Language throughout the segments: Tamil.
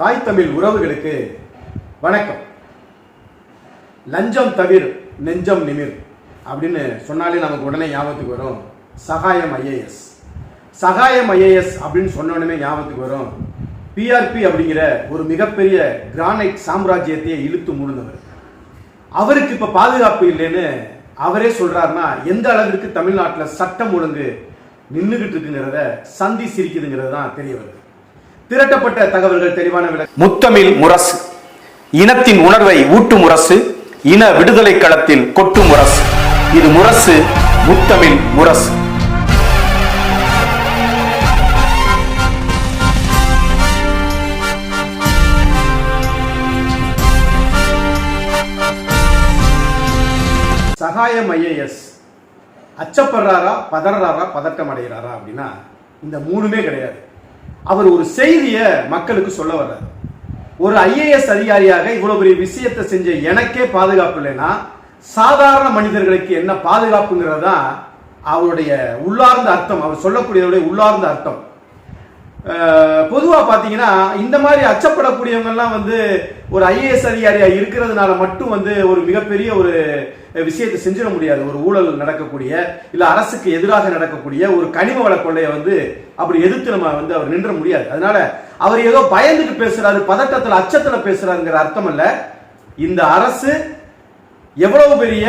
தாய் தமிழ் உறவுகளுக்கு வணக்கம். லஞ்சம் தவிர நெஞ்சம் நிமிர் அப்படின்னு சொன்னாலே நமக்கு உடனே ஞாபகத்துக்கு வரும். சகாயம் ஐஏஎஸ். சகாயம் ஐஏஎஸ் அப்படின்னு சொன்ன உடனே ஞாபகத்துக்கு வரும். பிஆர்பி அப்படிங்கிற ஒரு மிகப்பெரிய கிரானைட் சாம்ராஜ்யத்தையே இழுத்து முடிந்தவர் அவருக்கு இப்ப பாதுகாப்பு இல்லைன்னு அவரே சொல்றாருன்னா எந்த அளவிற்கு தமிழ்நாட்டில் சட்டம் ஒழுங்கு நின்றுகிட்டு இருக்குங்கிறத சந்தி சிரிக்குதுங்கிறது தான் தெரிய வருது. திரட்டப்பட்ட தகவல்கள் தெளிவான விளக்கம். முத்தமிழ் முரசு. இனத்தின் உணர்வை ஊட்டும் முரசு. இன விடுதலை களத்தில் கொட்டும் முரசு. இது முரசு முத்தமிழ் முரசு. சகாயம் ஐஏஎஸ். அச்சப்படுறாரா பதறாரா பதட்டம் அடைகிறாரா அப்படின்னா இந்த மூணுமே கிடையாது. அவர் ஒரு செய்தியை மக்களுக்கு சொல்ல வர்றார். ஒரு ஐஏஎஸ் அதிகாரியாக இவ்வளவு பெரிய விஷயத்தை செஞ்ச எனக்கே பாதுகாப்பு இல்லைன்னா சாதாரண மனிதர்களுக்கு என்ன பாதுகாப்புங்கிறது தான் அவருடைய உள்ளார்ந்த அர்த்தம். அவர் சொல்லக்கூடியவருடைய உள்ளார்ந்த அர்த்தம். பொதுவாக பார்த்தீங்கன்னா இந்த மாதிரி அச்சப்படக்கூடியவங்கெல்லாம் வந்து ஒரு ஐஏஎஸ் அதிகாரியாக இருக்கிறதுனால மட்டும் வந்து ஒரு மிகப்பெரிய ஒரு விஷயத்தை செஞ்சிட முடியாது. ஒரு ஊழல் நடக்கக்கூடிய இல்ல அரசுக்கு எதிராக நடக்கக்கூடிய ஒரு கனிம வள கொள்ளையை வந்து அப்படி எதிர்த்து நம்ம வந்து அவர் நின்ற முடியாது. அதனால அவர் ஏதோ பயந்துட்டு பேசுறாரு பதட்டத்தில் அச்சத்தில் பேசுறாருங்கிற அர்த்தம் அல்ல. இந்த அரசு எவ்வளவு பெரிய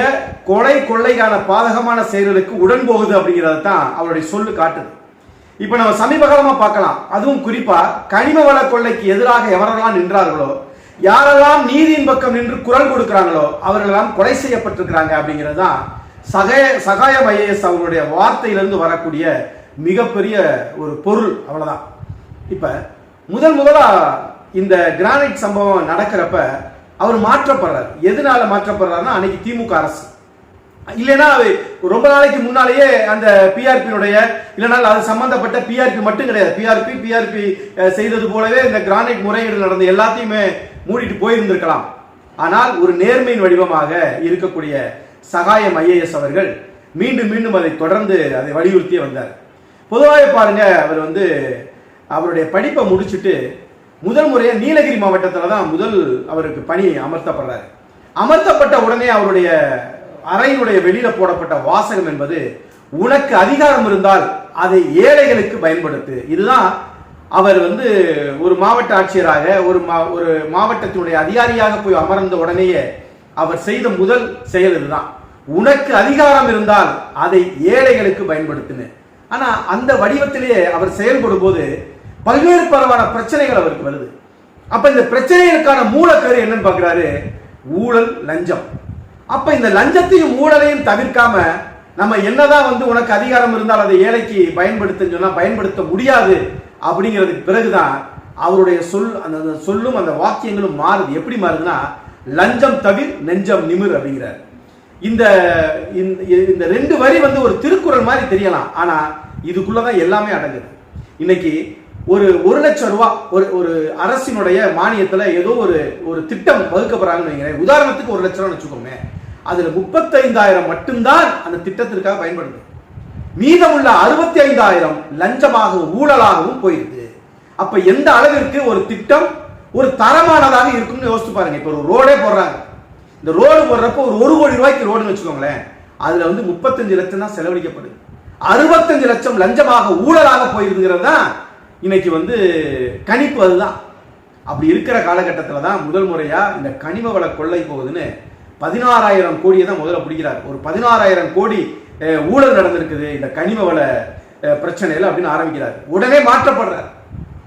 கொலை கொள்ளைக்கான பாதகமான செயல்களுக்கு உடன் போகுது அப்படிங்கறத தான் அவருடைய சொல்லு காட்டுது. இப்ப நம்ம சமீபகாலமா பார்க்கலாம். அதுவும் குறிப்பா கனிம வள கொள்ளைக்கு எதிராக எவரெல்லாம் நின்றார்களோ யாரெல்லாம் நீதியின் பக்கம் நின்று குரல் கொடுக்கிறாங்களோ அவர்களெல்லாம் கொலை செய்யப்பட்டிருக்கிறாங்க அப்படிங்கிறது தான் சகாய சகாயம் ஐஏஎஸ் அவருடைய வார்த்தையிலிருந்து வரக்கூடிய மிகப்பெரிய ஒரு பொருள். அவ்வளவுதான். இப்ப முதல் முதலா இந்த கிரானைட் சம்பவம் நடக்கிறப்ப அவர் மாற்றப்படுறார். எதனால மாற்றப்படுறாருன்னா அன்னைக்கு திமுக அரசு. இல்லைன்னா அது ரொம்ப நாளைக்கு முன்னாலேயே அந்த பிஆர்பியினுடைய இல்லைனா அது சம்பந்தப்பட்ட பிஆர்பி மட்டும் கிடையாது. பிஆர்பி பிஆர்பி செய்தது போலவே இந்த கிரானைட் முறைகேடு நடந்த எல்லாத்தையுமே மூடிட்டு போயிருந்திருக்கலாம். ஆனால் ஒரு நேர்மையின் வடிவமாக இருக்கக்கூடிய சகாயம் ஐஏஎஸ் அவர்கள் மீண்டும் மீண்டும் அதை தொடர்ந்து அதை வலியுறுத்தி வந்தார். பொதுவாக பாருங்க அவர் வந்து அவருடைய படிப்பை முடிச்சுட்டு முதல் முறையாக நீலகிரி மாவட்டத்தில் தான் முதல் அவருக்கு பணி அமர்த்தப்படுறாரு. அமர்த்தப்பட்ட உடனே அவருடைய அறையினுடைய வெளியில போடப்பட்ட வாசகம் என்பது உனக்கு அதிகாரம் இருந்தால் அதை ஏழைகளுக்கு பயன்படுத்து. இதுதான் அவர் வந்து ஒரு மாவட்ட ஆட்சியராக ஒரு மா ஒரு மாவட்டத்தினுடைய அதிகாரியாக போய் அமர்ந்த உடனேயே அவர் செய்த முதல் செயல் இதுதான். உனக்கு அதிகாரம் இருந்தால் அதை ஏழைகளுக்கு பயன்படுத்துன்னு. ஆனா அந்த வடிவத்திலேயே அவர் செயல்படும் போது பல்வேறு பரவான பிரச்சனைகள் அவருக்கு வருது. அப்ப இந்த பிரச்சனைகளுக்கான மூலக்கரு என்னன்னு பாக்குறாரு? ஊழல் லஞ்சம். அப்ப இந்த லஞ்சத்தையும் ஊழலையும் தவிர்க்காம நம்ம என்னதான் வந்து உனக்கு அதிகாரம் இருந்தால் அதை ஏழைக்கு பயன்படுத்துன்னு சொன்னா பயன்படுத்த முடியாது அப்படிங்கிறதுக்கு பிறகுதான் அவருடைய சொல் அந்த சொல்லும் அந்த வாக்கியங்களும் மாறுது. எப்படி மாறுதுன்னா லஞ்சம் தவிர் நெஞ்சம் நிமிர் அப்படிங்கிறார். இந்த இந்த ரெண்டு வரி வந்து ஒரு திருக்குறள் மாதிரி தெரியலாம். ஆனா இதுக்குள்ளதான் எல்லாமே அடங்குது. இன்னைக்கு ஒரு ஒரு லட்சம் ரூபா ஒரு ஒரு அரசினுடைய மானியத்துல ஏதோ ஒரு ஒரு திட்டம் வகுக்கப்படுறாங்கன்னு வைக்கிறேன் உதாரணத்துக்கு ஒரு லட்சம் ரூபா வச்சுக்கோங்க அதில் முப்பத்தைந்தாயிரம் மட்டும்தான் அந்த திட்டத்திற்காக பயன்படுது. மீதமுள்ள அறுபத்தி ஐந்தாயிரம் லஞ்சமாகவும் ஊழலாகவும் போயிருது. அப்ப எந்த அளவிற்கு ஒரு திட்டம் ஒரு தரமானதாக இருக்கும்னு யோசிச்சு பாருங்க. இப்ப ஒரு ரோடே போடுறாங்க. இந்த ரோடு போடுறப்போ ஒரு ஒரு கோடி ரூபாய்க்கு ரோடுன்னு வச்சுக்கோங்களேன். அதுல வந்து முப்பத்தஞ்சு லட்சம் தான் செலவழிக்கப்படுது. அறுபத்தஞ்சு லட்சம் லஞ்சமாக ஊழலாக போயிருதுங்கிறது தான் இன்னைக்கு வந்து கணிப்பு அதுதான். அப்படி இருக்கிற காலகட்டத்தில் தான் முதல் முறையா இந்த கனிம வள கொள்ளை போகுதுன்னு பதினாறாயிரம் கோடியை தான் முதல்ல பிடிக்கிறார். ஒரு பதினாறாயிரம் கோடி ஊழல் நடந்திருக்குது இந்த கனிம வள பிரச்சனையில் அப்படின்னு ஆரம்பிக்கிறார். உடனே மாற்றப்படுறார்.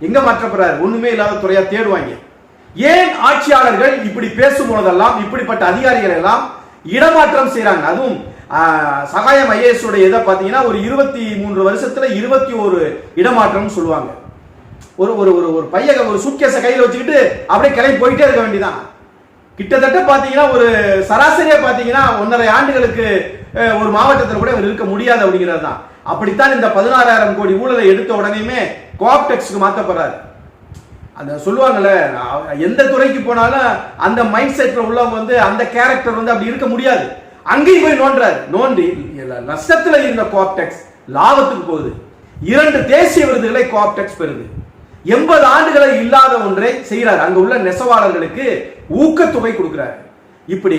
எங்க மாற்றப்படுறார்? ஒண்ணுமே இல்லாத துறையா தேடுவாங்க. ஏன் ஆட்சியாளர்கள் இப்படி பேசும் போதெல்லாம் இப்படிப்பட்ட அதிகாரிகள் எல்லாம் இடமாற்றம் செய்யறாங்க அதுவும் சகாயம் ஐஏஎஸ் உடைய இதை பார்த்தீங்கன்னா ஒரு இருபத்தி மூன்று வருஷத்துல இருபத்தி ஒரு இடமாற்றம் சொல்லுவாங்க. ஒரு ஒரு ஒரு ஒரு பையக ஒரு சூட்கேஸை கையில் வச்சுக்கிட்டு அப்படியே கிளம்பி போயிட்டே இருக்க வேண்டியதான் கிட்டத்தட்ட பார்த்தீங்கன்னா ஒரு சராசரியா பார்த்தீங்கன்னா ஒன்றரை ஆண்டுகளுக்கு ஒரு மாவட்டத்தில் கூட அவர் இருக்க முடியாது அப்படிங்கிறது தான் அப்படித்தான் இந்த பதினாறாயிரம் கோடி ஊழலை எடுத்த உடனேயுமே கோஆப்டெக்ஸ்க்கு மாற்றப்படுறாரு அந்த சொல்லுவாங்கல்ல எந்த துறைக்கு போனாலும் அந்த மைண்ட் செட்ல உள்ளவங்க வந்து அந்த கேரக்டர் வந்து அப்படி இருக்க முடியாது. அங்கேயும் போய் நோன்றாரு நோண்டி நஷ்டத்துல இருந்த கோஆப்டெக்ஸ் லாபத்துக்கு போகுது. இரண்டு தேசிய விருதுகளை கோஆப்டெக்ஸ் பெறுது. எண்பது ஆண்டுகளை இல்லாத ஒன்றை செய்கிறார். அங்க உள்ள நெசவாளர்களுக்கு ஊக்கத்தொகை கொடுக்கிறாரு. இப்படி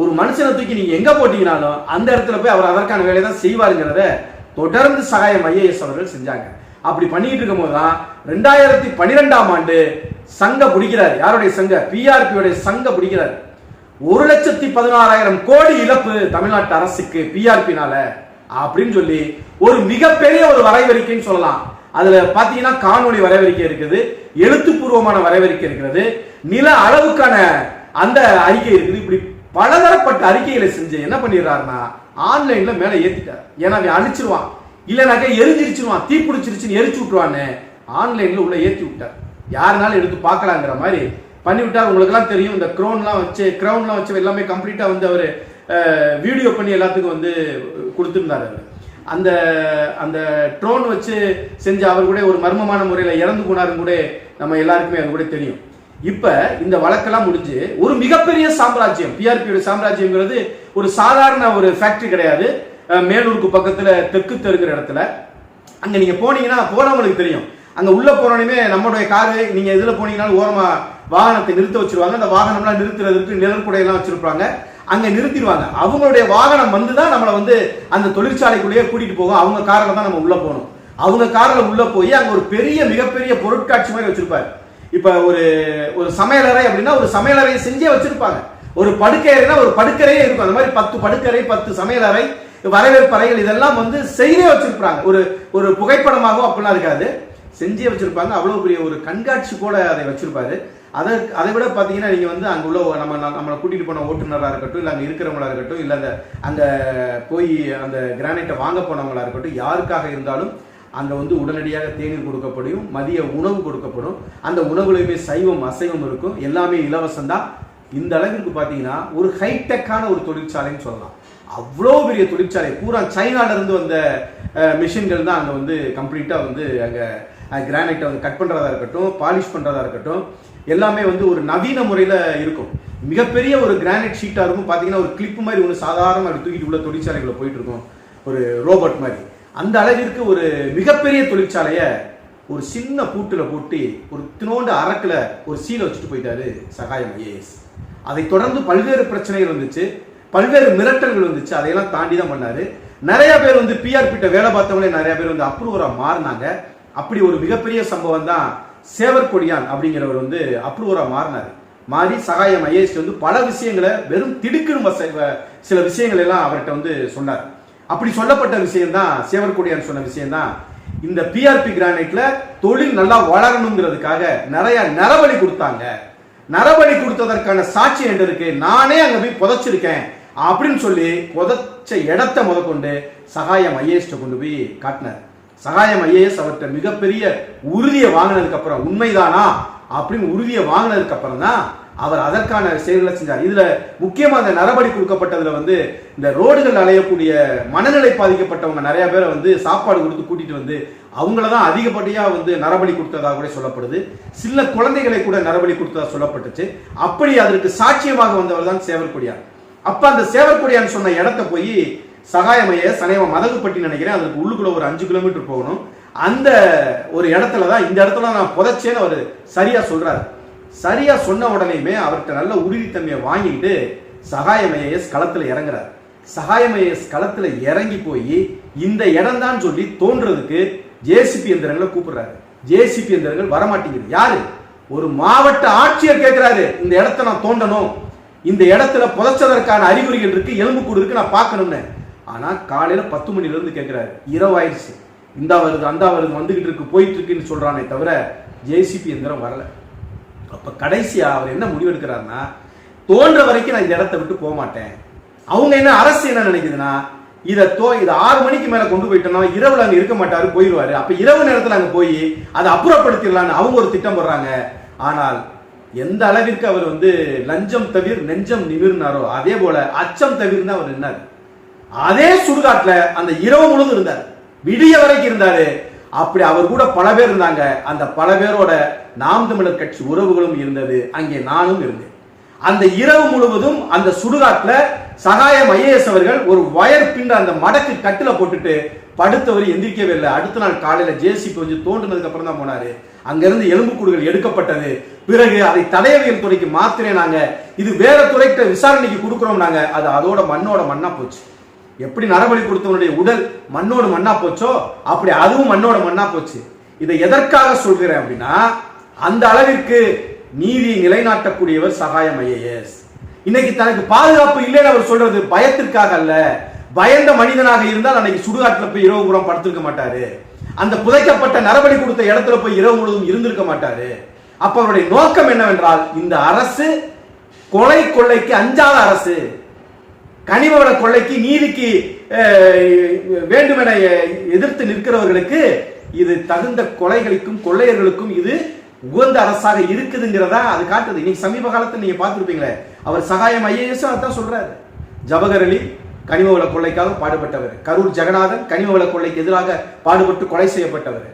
ஒரு மனுஷனை தூக்கி நீங்க எங்க போட்டீங்கனாலும் அந்த இடத்துல போய் அவர் அதற்கான வேலையை தான் செய்வாருங்கிறத தொடர்ந்து சகாயம் ஐஏஎஸ் அவர்கள் செஞ்சாங்க. அப்படி பண்ணிட்டு இருக்கும்போது தான் ரெண்டாயிரத்தி பன்னிரெண்டாம் ஆண்டு சங்க பிடிக்கிறார். யாருடைய சங்க? பிஆர்பியுடைய சங்க பிடிக்கிறார். ஒரு லட்சத்தி பதினாறாயிரம் கோடி இழப்பு தமிழ்நாட்டு அரசுக்கு பிஆர்பினால அப்படின்னு சொல்லி ஒரு மிகப்பெரிய ஒரு வரைவறிக்கைன்னு சொல்லலாம். அதுல பாத்தீங்கன்னா காணொளி வரவேற்கை இருக்குது எழுத்துப்பூர்வமான வரவேற்கை இருக்கிறது. நில அளவுக்கான அந்த அறிக்கை இருக்குது. இப்படி பலதரப்பட்ட அறிக்கைகளை செஞ்சு என்ன பண்ணிடுறாருன்னா ஆன்லைன்ல மேல ஏத்திட்டார். ஏன்னா அவன் அழிச்சிருவான். இல்லைனாக்கா எரிஞ்சிருச்சிருவான். தீப்பிடிச்சிருச்சுன்னு எரிச்சு விட்டுருவான்னு ஆன்லைன்ல உள்ள ஏத்தி விட்டார். யாருனாலும் எடுத்து பார்க்கலாங்கிற மாதிரி பண்ணிவிட்டார். உங்களுக்குலாம் உங்களுக்கு எல்லாம் தெரியும் இந்த க்ரௌன்லாம் வச்சு க்ரௌன்லாம் வச்சு எல்லாமே கம்ப்ளீட்டா வந்து அவர் வீடியோ பண்ணி எல்லாத்துக்கும் வந்து கொடுத்துருந்தாரு அவர். அந்த அந்த ட்ரோன் வச்சு செஞ்ச அவர் கூட ஒரு மர்மமான முறையில் இறந்து போனாரும் கூட நம்ம எல்லாருக்குமே அது கூட தெரியும். இப்போ இந்த வழக்கெல்லாம் முடிஞ்சு ஒரு மிகப்பெரிய சாம்ராஜ்யம் பிஆர்பியோட சாம்ராஜ்யங்கிறது ஒரு சாதாரண ஒரு ஃபேக்ட்ரி கிடையாது. மேலூருக்கு பக்கத்தில் தெற்கு தெருங்கிற இடத்துல. அங்கே நீங்கள் போனீங்கன்னா போனவங்களுக்கு தெரியும். அங்கே உள்ளே போனோடனே நம்மளுடைய காரு நீங்கள் இதில் போனீங்கன்னாலும் ஓரமாக வாகனத்தை நிறுத்த வச்சுருவாங்க. அந்த வாகனம்லாம் நிறுத்துறதுக்கு நிழற்குடையெல்லாம் வச்சுருப்பாங்க. அங்க நிறுத்திடுவாங்க. அவங்களுடைய வாகனம் வந்து தான் நம்மளை வந்து அந்த தொழிற்சாலைக்குள்ளேயே கூட்டிட்டு போகும். அவங்க காரில் தான் நம்ம உள்ள போகணும். அவங்க காரில் உள்ள போய் அங்க ஒரு பெரிய மிகப்பெரிய பொருட்காட்சி மாதிரி வச்சிருப்பாரு. இப்ப ஒரு ஒரு சமையலறை அப்படின்னா ஒரு சமையலறையை செஞ்சே வச்சிருப்பாங்க. ஒரு படுக்கையறைனா ஒரு படுக்கறையே இருக்கும். அந்த மாதிரி பத்து படுக்கறை பத்து சமையலறை வரவேற்பறைகள் இதெல்லாம் வந்து செய்தே வச்சிருப்பாங்க ஒரு ஒரு புகைப்படமாகவும் அப்படிலாம் இருக்காது. செஞ்சே வச்சிருப்பாங்க. அவ்வளோ பெரிய ஒரு கண்காட்சி கூட அதை வச்சிருப்பாரு. அதை அதை விட பார்த்தீங்கன்னா நீங்கள் வந்து அங்கே உள்ள நம்ம நம்மளை கூட்டிகிட்டு போன ஓட்டுநராக இருக்கட்டும் இல்லை அங்கே இருக்கிறவங்களா இருக்கட்டும் இல்லை அந்த அங்கே போய் அந்த கிரானைட்டை வாங்க போனவங்களா இருக்கட்டும் யாருக்காக இருந்தாலும் அங்கே வந்து உடனடியாக தேநீர் கொடுக்கப்படும் மதிய உணவு கொடுக்கப்படும். அந்த உணவுலையுமே சைவம் அசைவம் இருக்கும். எல்லாமே இலவசம் தான் இந்த அளவிற்கு பார்த்தீங்கன்னா ஒரு ஹைடெக்கான ஒரு தொழிற்சாலைன்னு சொல்லலாம். அவ்வளோ பெரிய தொழிற்சாலை. பூரா சைனாலேருந்து வந்த மிஷின்கள் தான் அங்கே வந்து கம்ப்ளீட்டாக வந்து அங்கே கிரானைட்டை வந்து கட் பண்ணுறதா இருக்கட்டும் பாலிஷ் பண்ணுறதா இருக்கட்டும். எல்லாமே வந்து ஒரு நவீன முறையில் இருக்கும். மிகப்பெரிய ஒரு கிரானைட் ஷீட்டாக இருக்கும். பார்த்தீங்கன்னா ஒரு கிளிப் மாதிரி ஒன்று சாதாரண அப்படி தூக்கிட்டு உள்ள தொழிற்சாலைகளை போயிட்டு இருக்கும். ஒரு ரோபோட் மாதிரி. அந்த அளவிற்கு ஒரு மிகப்பெரிய தொழிற்சாலையை ஒரு சின்ன பூட்டில் போட்டு ஒரு தினோண்டு அரக்கில் ஒரு சீலை வச்சுட்டு போயிட்டாரு சகாயம் ஐஏஎஸ் அதை தொடர்ந்து பல்வேறு பிரச்சனைகள் வந்துச்சு. பல்வேறு மிரட்டல்கள் வந்துச்சு. அதையெல்லாம் தாண்டி தான் பண்ணாரு. நிறைய பேர் வந்து பிஆர்பிட்ட வேலை பார்த்தவங்களே நிறைய பேர் வந்து அப்ரூவராக மாறினாங்க. அப்படி ஒரு மிகப்பெரிய சம்பவம் தான் சேவர்கொடியான் அப்படிங்கிறவர் வந்து அப்ரூவராக மாறினார். மாறி சகாயம் ஐஏஎஸ் வந்து பல விஷயங்களை வெறும் திடுக்குன்னு சில விஷயங்கள் எல்லாம் அவர்கிட்ட வந்து சொன்னார். அப்படி சொல்லப்பட்ட விஷயம் தான் சொன்ன விஷயம்தான். இந்த பிஆர்பி கிரானைட்ல தொழில் நல்லா வளரணுங்கிறதுக்காக நிறைய நரபலி கொடுத்தாங்க. நரபலி கொடுத்ததற்கான சாட்சி என்று இருக்கு. நானே அங்க போய் புதைச்சிருக்கேன் அப்படின்னு சொல்லி புதைச்ச இடத்த முதற்கொண்டு சகாயம் ஐஏஎஸ்ட கொண்டு போய் காட்டினார். சகாயம் ஐஏஎஸ் அவர்கிட்ட மிகப்பெரிய உறுதியை வாங்கினதுக்கு அப்புறம் உண்மைதானா அப்படின்னு உறுதியை வாங்கினதுக்கு அப்புறம் தான் அவர் அதற்கான செயல்களை செஞ்சார். இதுல முக்கியமா அந்த நரபடி கொடுக்கப்பட்டதுல வந்து இந்த ரோடுகள் அலையக்கூடிய மனநிலை பாதிக்கப்பட்டவங்க நிறைய பேரை வந்து சாப்பாடு கொடுத்து கூட்டிட்டு வந்து அவங்கள தான் அதிகப்படியா வந்து நரபலி கொடுத்ததாக கூட சொல்லப்படுது. சில குழந்தைகளை கூட நரபலி கொடுத்ததா சொல்லப்பட்டுச்சு. அப்படி அதற்கு சாட்சியமாக வந்தவர் தான் சேவற்கொடியார் அப்ப அந்த சேவற்கொடியான்னு சொன்ன இடத்த போய் சகாயமைய சனைவ மதகுப்பட்டி நினைக்கிறேன். அதுக்கு உள்ளுக்குள்ள ஒரு அஞ்சு கிலோமீட்டர் போகணும். அந்த ஒரு இடத்துல தான் இந்த இடத்துல நான் புதைச்சேன்னு அவர் சரியா சொல்றாரு. சரியா சொன்ன உடனேயுமே அவர்கிட்ட நல்ல உறுதித்தன்மையை வாங்கிட்டு சகாயமையஸ் களத்துல இறங்குறாரு. சகாயமையஸ் களத்துல இறங்கி போய் இந்த இடம் தான் சொல்லி தோன்றதுக்கு ஜேசிபி எந்திரங்களை கூப்பிடுறாரு. ஜேசிபி எந்திரங்கள் வரமாட்டேங்குது. யாரு? ஒரு மாவட்ட ஆட்சியர் கேட்கிறாரு இந்த இடத்த நான் தோண்டணும். இந்த இடத்துல புதைச்சதற்கான அறிகுறிகள் இருக்கு. எலும்புக்கூடு இருக்கு. நான் பார்க்கணும்னு. ஆனால் காலையில் பத்து மணிலேருந்து கேட்குறாரு இரவாயிடுச்சு இரவு ஆயிடுச்சு. இந்தா வருது அந்த வருது வந்துக்கிட்டு இருக்கு போயிட்டு இருக்குன்னு சொல்கிறானே தவிர ஜேசிபி எந்திரம் வரலை. அப்போ கடைசியாக அவர் என்ன முடிவெடுக்கிறாருன்னா தோன்ற வரைக்கும் நான் இந்த இடத்த விட்டு போக மாட்டேன். அவங்க என்ன அரசு என்ன நினைக்குதுன்னா இதை தோ இதை ஆறு மணிக்கு மேலே கொண்டு போயிட்டோம்னா இரவில் அங்கே இருக்க மாட்டாரு போயிடுவார் அப்போ இரவு நேரத்தில் அங்கே போய் அதை அப்புறப்படுத்திடலான்னு அவங்க ஒரு திட்டம் போடுறாங்க. ஆனால் எந்த அளவிற்கு அவர் வந்து லஞ்சம் தவிர நெஞ்சம் நிமிர்னாரோ அதே போல அச்சம் தவிர்னு அவர் நின்னார். அதே சுடுகாட்டுல அந்த இரவு முழுதும் இருந்தார். விடிய வரைக்கும் இருந்தாரு. அப்படி அவர் கூட பல பேர் இருந்தாங்க. அந்த பல பேரோட நாம் தமிழர் கட்சி உறவுகளும் இருந்தது. அங்கே நானும் இருந்தேன். அந்த இரவு முழுவதும் அந்த சுடுகாட்டுல சகாயம் ஐஏஎஸ் அவர்கள் ஒரு வயர் பின்ன அந்த மடக்கு கட்டில போட்டுட்டு படுத்தவர் எந்திரிக்கவே இல்லை. அடுத்த நாள் காலையில ஜேசிபி வந்து தோண்டுனதுக்கு அப்புறம் தான் போனாரு. அங்கிருந்து எலும்புக்கூடுகள் எடுக்கப்பட்டது. பிறகு அதை தடயவியல் துறைக்கு மாத்திரே நாங்க இது வேற துறைக்கிட்ட விசாரணைக்கு கொடுக்குறோம் நாங்க. அது அதோட மண்ணோட மண்ணா போச்சு. எப்படி நரபலி கொடுத்தவனுடைய உடல் மண்ணோடு மண்ணா போச்சோ அப்படி அதுவும் மண்ணோட மண்ணா போச்சு. இதை எதற்காக சொல்கிறேன் அப்படின்னா அந்த அளவிற்கு நீதியை நிலைநாட்டக்கூடியவர் சகாயம் ஐஏஎஸ். இன்னைக்கு தனக்கு பாதுகாப்பு இல்லைன்னு அவர் சொல்றது பயத்திற்காக அல்ல. பயந்த மனிதனாக இருந்தால் அன்னைக்கு சுடுகாட்டுல போய் இரவு புறம் படுத்திருக்க மாட்டாரு. அந்த புதைக்கப்பட்ட நரபலி கொடுத்த இடத்துல போய் இரவு முழுவதும் இருந்திருக்க மாட்டாரு. அப்ப அவருடைய நோக்கம் என்னவென்றால் இந்த அரசு கொலை கொள்ளைக்கு அஞ்சாத அரசு. கனிமவள கொள்ளைக்கு நீதிக்கு வேண்டுமென எதிர்த்து நிற்கிறவர்களுக்கு இது தகுந்த கொலைகளுக்கும் கொள்ளையர்களுக்கும் இது உகந்த அரசாக இருக்குதுங்கிறதா அது காட்டுது. இன்னைக்கு சமீப காலத்தில் நீங்க பார்த்துருப்பீங்களே அவர் சகாயம் ஐஏஎஸ் அதான் சொல்றாரு. ஜவஹர் அலி கனிம கொள்ளைக்காக பாடுபட்டவர். கரூர் ஜெகநாதன் கனிமவள கொள்ளைக்கு எதிராக பாடுபட்டு கொலை செய்யப்பட்டவர்.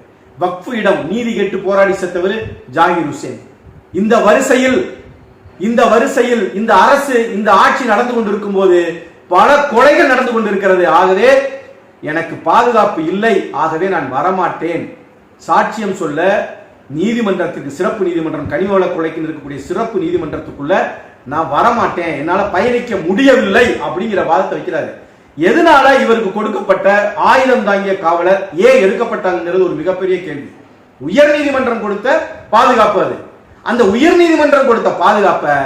வக்ஃபு இடம் நீதி கேட்டு போராடி செத்தவர் ஜாகிர் ஹுசேன். இந்த வரிசையில் இந்த வரிசையில் இந்த அரசு இந்த ஆட்சி நடந்து கொண்டிருக்கும் போது பல கொலைகள் நடந்து கொண்டிருக்கிறது. ஆகவே எனக்கு பாதுகாப்பு இல்லை. ஆகவே நான் வரமாட்டேன். சாட்சியம் சொல்ல நீதிமன்றத்துக்கு சிறப்பு நீதிமன்றம் கனிமவள கொலைக்கு இருக்கக்கூடிய சிறப்பு நீதிமன்றத்துக்குள்ள நான் வரமாட்டேன். என்னால் பயணிக்க முடியவில்லை அப்படிங்கிற வாதத்தை வைக்கிறாரு. எதனால இவருக்கு கொடுக்கப்பட்ட ஆயுதம் தாங்கிய காவலர் ஏன் எடுக்கப்பட்டாங்கிறது ஒரு மிகப்பெரிய கேள்வி. உயர் நீதிமன்றம் கொடுத்த பாதுகாப்பு அது. அந்த உயர் நீதிமன்றம் கொடுத்த பாதுகாப்பை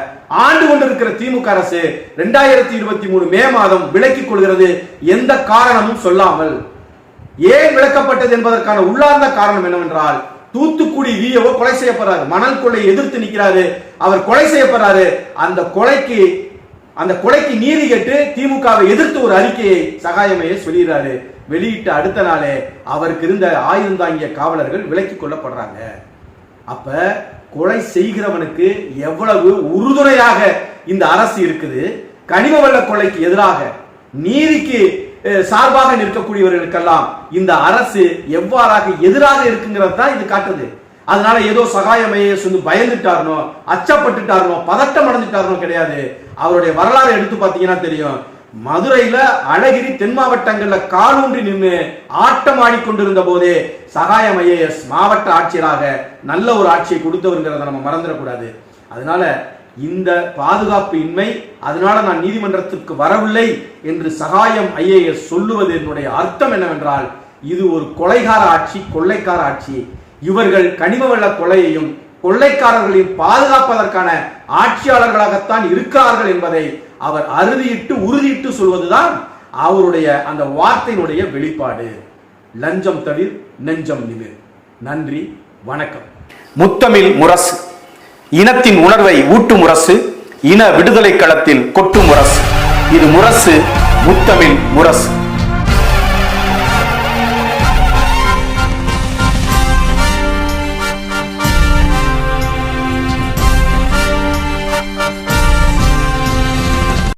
ஆண்டு கொண்டிருக்கிற திமுக அரசு ரெண்டாயிரத்தி இருபத்தி மூணு மே மாதம் விலக்கிக் கொள்கிறது எந்த காரணமும் சொல்லாமல். ஏன் விளக்கப்பட்டது என்பதற்கான உள்ளார்ந்த காரணம் என்னவென்றால் தூத்துக்குடி விஓ கொலை செய்யப்படுறாரு மணல் கொள்ளை எதிர்த்து நிற்கிறாரு. அவர் கொலை செய்யப்படுறாரு அந்த கொலைக்கு அந்த கொலைக்கு நீதி கேட்டு திமுகவை எதிர்த்து ஒரு அறிக்கையை சகாயமையை சொல்லிடுறாரு. வெளியிட்ட அடுத்த நாளே அவருக்கு இருந்த ஆயுதம் தாங்கிய காவலர்கள் விலக்கிக் கொள்ளப்படுறாங்க. அப்ப கொலை செய்கிறவனுக்கு எவ்வளவு உறுதுணையாக இந்த அரசு இருக்குது? கனிம வள கொலைக்கு எதிராக நீதிக்கு சார்பாக நிற்கக்கூடியவர்களுக்கெல்லாம் இந்த அரசு எவ்வாறாக எதிராக இருக்குங்கிறது தான் இது காட்டுது. அதனால ஏதோ சகாயமையை சொல்லி பயந்துட்டாருனோ அச்சப்பட்டுட்டாருனோ பதட்டம் அடைஞ்சிட்டாருனோ கிடையாது. அவருடைய வரலாறு எடுத்து பார்த்தீங்கன்னா தெரியும். மதுரையில அழகிரி தென் மாவட்டங்கள்ல காலூன்றி நின்று ஆட்டம் ஆடிக்கொண்டிருந்த போதே சகாயம் ஐஏஎஸ் மாவட்ட ஆட்சியராக நல்ல ஒரு ஆட்சியை கொடுத்தவருங்கிறத நம்ம மறந்துடக்கூடாது. அதனால இந்த பாதுகாப்பு இன்மை அதனால நான் நீதிமன்றத்திற்கு வரவில்லை என்று சகாயம் ஐஏஎஸ் சொல்லுவது என்னுடைய அர்த்தம் என்னவென்றால் இது ஒரு கொலைகார ஆட்சி கொள்ளைக்கார ஆட்சி. இவர்கள் கனிம வள கொலையையும் கொள்ளைக்காரர்களையும் பாதுகாப்பதற்கான ஆட்சியாளர்களாகத்தான் இருக்கிறார்கள் என்பதை அவர் அறுதியிட்டு உறுதியிட்டு சொல்வதுதான் அவருடைய அந்த வார்த்தையினுடைய வெளிப்பாடு. லஞ்சம் தவிர் நெஞ்சம் நிமிர். நன்றி வணக்கம். முத்தமிழ் முரசு. இனத்தின் உணர்வை ஊட்டும் முரசு. இன விடுதலை களத்தில் கொட்டும் முரசு. இது முரசு முத்தமிழ் முரசு.